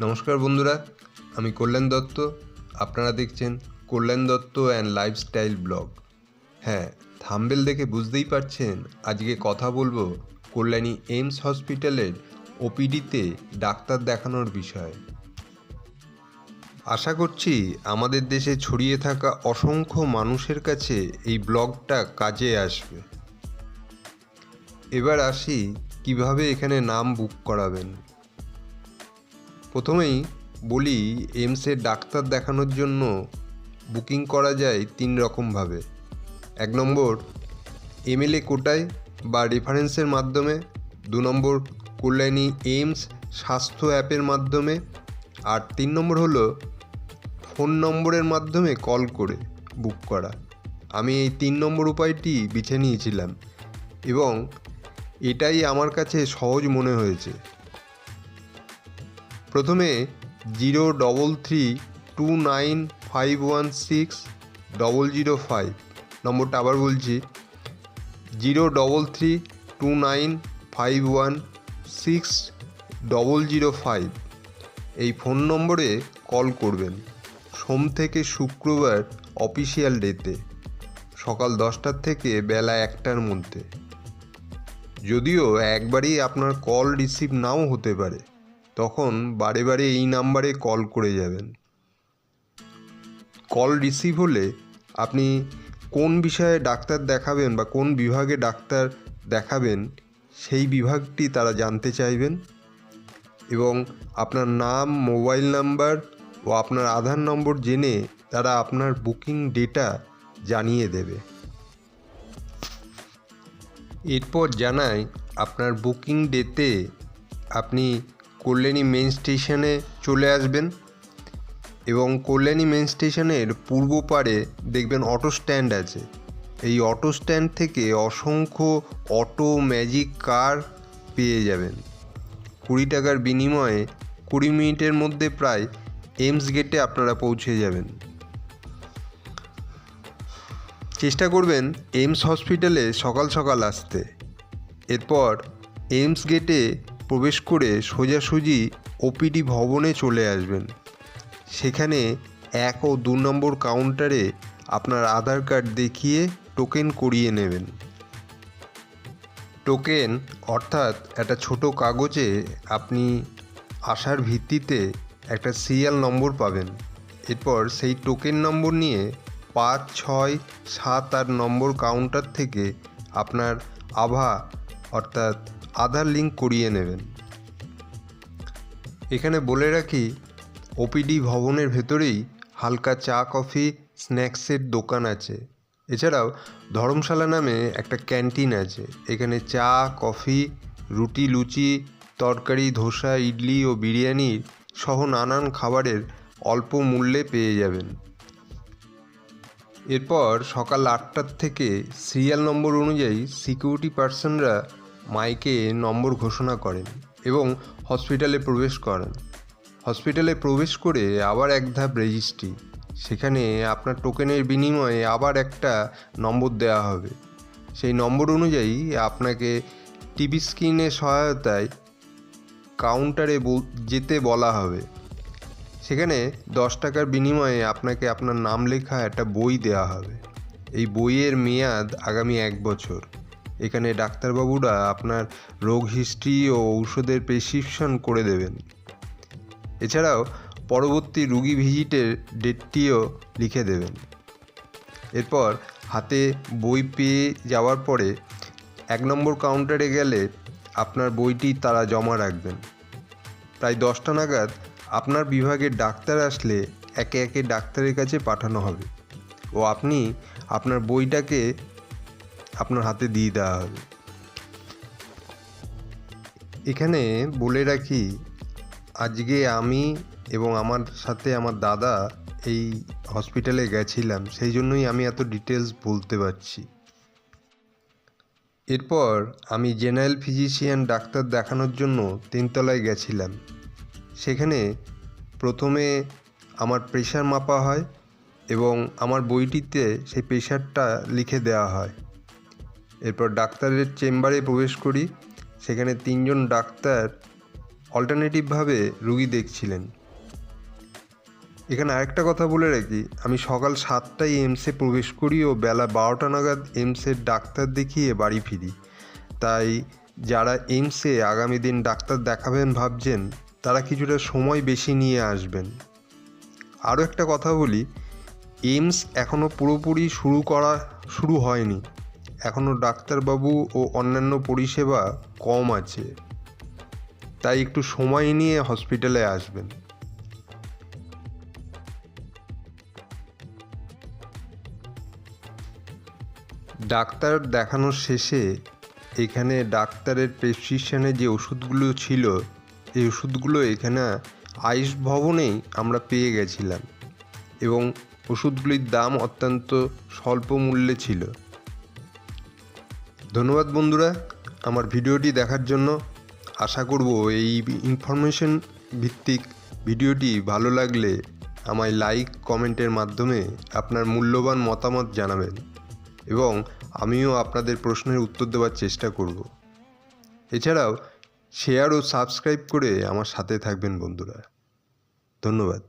নমস্কার বন্ধুরা, আমি কল্যাণ দত্ত। আপনারা দেখছেন Kalyan Dutta and lifestyle blog. হ্যাঁ থাম্বেল দেখে বুঝতেই পারছেন, আজকে কথা বলব কল্যাণী এইমস হসপিটালের ওপিডিতে ডাক্তার দেখানোর বিষয়ে। আশা করছি আমাদের দেশে ছড়িয়ে থাকা অসংখ্য মানুষের কাছে এই ব্লগটা কাজে আসবে। এবার আসি কীভাবে এখানে নাম বুক করাবেন। প্রথমেই বলি এইমসের ডাক্তার দেখানোর জন্য বুকিং করা যায় তিন রকমভাবে। এক নম্বর, এমএলএ কোটায় বা রেফারেন্সের মাধ্যমে। দু নম্বর, কল্যাণী এইমস স্বাস্থ্য অ্যাপের মাধ্যমে। আর তিন নম্বর হলো, ফোন নম্বরের মাধ্যমে কল করে বুক করা। আমি এই তিন নম্বর উপায়টি বেছে নিয়েছিলাম এবং এটাই আমার কাছে সহজ মনে হয়েছে। প্রথমে zero double three two nine five one six double zero five. নম্বরটা আবার বলছি। Zero double three two nine five one six double zero five. এই ফোন নম্বরে কল করবেন সোম থেকে শুক্রবার অফিসিয়াল ডেতে, সকাল দশটার থেকে বেলা একটার মধ্যে। যদিও একবারই আপনার কল রিসিভ নাও হতে পারে। তখন বারে বারে এই নাম্বারে কল করে যাবেন। কল রিসিভ হলে আপনি কোন বিষয়ে ডাক্তার দেখাবেন বা কোন বিভাগে ডাক্তার দেখাবেন, সেই বিভাগটি তারা জানতে চাইবেন এবং আপনার নাম, মোবাইল নাম্বার ও আপনার আধার নম্বর জেনে তারা আপনার বুকিং ডেটা জানিয়ে দেবে। এরপর জানায় আপনার বুকিং ডেতে আপনি কল্যাণী মেন স্টেশনে চলে আসবেন এবং কল্যাণী মেন স্টেশনের পূর্ব পারে দেখবেন অটো স্ট্যান্ড আছে। এই অটো স্ট্যান্ড থেকে অসংখ্য অটো ম্যাজিক কার পেয়ে যাবেন। কুড়ি টাকার বিনিময়ে কুড়ি মিনিটের মধ্যে প্রায় এমস গেটে আপনারা পৌঁছে যাবেন। চেষ্টা করবেন এইমস হসপিটালে সকাল সকাল আসতে। এরপর এইমস গেটে প্রবেশ করে সোজাসুজি ওপিডি ভবনে চলে আসবেন। সেখানে এক ও দু নম্বর কাউন্টারে আপনার আধার কার্ড দেখিয়ে টোকেন করিয়ে নেবেন। টোকেন অর্থাৎ একটা ছোট কাগজে আপনি আসার ভিত্তিতে একটা সিরিয়াল নম্বর পাবেন। এরপর সেই টোকেন নম্বর নিয়ে পাঁচ, ছয়, সাত, আট নম্বর কাউন্টার থেকে আপনার আভা অর্থাৎ আধার লিঙ্ক করিয়ে নেবেন। এখানে বলে রাখি ওপিডি ভবনের ভেতরেই হালকা চা, কফি, স্ন্যাক্সের দোকান আছে। এছাড়াও ধর্মশালা নামে একটা ক্যান্টিন আছে। এখানে চা, কফি, রুটি, লুচি, তরকারি, ধোসা, ইডলি ও বিরিয়ানি সহ নানান খাবারের অল্প মূল্যে পেয়ে যাবেন। এরপর সকাল আটটার থেকে সিরিয়াল নম্বর অনুযায়ী সিকিউরিটি পার্সনরা মাইকে নম্বর ঘোষণা করেন এবং হসপিটালে প্রবেশ করেন। হসপিটালে প্রবেশ করে আবার এক ধাপ রেজিস্ট্রি। সেখানে আপনার টোকেনের বিনিময়ে আবার একটা নম্বর দেওয়া হবে। সেই নম্বর অনুযায়ী আপনাকে টিভি স্ক্রিনের সহায়তায় কাউন্টারে যেতে বলা হবে। সেখানে দশ টাকার বিনিময়ে আপনাকে আপনার নাম লেখা একটা বই দেওয়া হবে। এই বইয়ের মেয়াদ আগামী এক বছর। এখানে ডাক্তারবাবুরা আপনার রোগ হিস্ট্রি ও ঔষধের প্রেসক্রিপশন করে দেবেন। এছাড়াও পরবর্তী রুগী ভিজিটের ডেটটিও লিখে দেবেন। এরপর হাতে বই পেয়ে যাওয়ার পরে এক নম্বর কাউন্টারে গেলে আপনার বইটি তারা জমা রাখবেন। প্রায় দশটা নাগাদ আপনার বিভাগের ডাক্তার আসলে একে একে ডাক্তারের কাছে পাঠানো হবে। ও আপনি আপনার বইটাকে আপনার হাতে দিয়ে দেওয়া হবে। এখানে বলে রাখি, আজকে আমি এবং আমার সাথে আমার দাদা এই হসপিটালে গেছিলাম, সেই জন্যই আমি এত ডিটেলস বলতে পারছি। এরপর আমি জেনারেল ফিজিশিয়ান ডাক্তার দেখানোর জন্য তিনতলায় গেছিলাম। সেখানে প্রথমে আমার প্রেশার মাপা হয় এবং আমার বইটিতে সেই প্রেশারটা লিখে দেওয়া হয়। এরপর ডাক্তারের চেম্বারে প্রবেশ করি। সেখানে তিনজন ডাক্তার অল্টারনেটিভভাবে রুগী দেখছিলেন। এখানে আরেকটা কথা বলে রাখি, আমি সকাল সাতটায় এমসে প্রবেশ করি ও বেলা বারোটা নাগাদ এমসের ডাক্তার দেখিয়ে বাড়ি ফিরি। তাই যারা এমসে আগামী দিন ডাক্তার দেখাবেন ভাবছেন, তারা কিছুটা সময় বেশি নিয়ে আসবেন। আরও একটা কথা বলি, এইমস এখনও পুরোপুরি শুরু করা, শুরু হয়নি। এখনও ডাক্তারবাবু ও অন্যান্য পরিষেবা কম আছে। তাই একটু সময় নিয়ে হসপিটালে আসবেন। ডাক্তার দেখানোর শেষে এখানে ডাক্তারের প্রেসক্রিপশানে যে ওষুধগুলো ছিল, এই ওষুধগুলো এখানে আয়ুষ ভবনেই আমরা পেয়ে গেছিলাম এবং ওষুধগুলির দাম অত্যন্ত স্বল্প মূল্যে ছিল। ধন্যবাদ বন্ধুরা আমার ভিডিওটি দেখার জন্য। আশা করব এই ইনফরমেশন ভিত্তিক ভিডিওটি ভালো লাগলে আমায় লাইক কমেন্টের মাধ্যমে আপনার মূল্যবান মতামত জানাবেন এবং আমিও আপনাদের প্রশ্নের উত্তর দেওয়ার চেষ্টা করব। এছাড়াও শেয়ার ও সাবস্ক্রাইব করে আমার সাথে থাকবেন বন্ধুরা। ধন্যবাদ।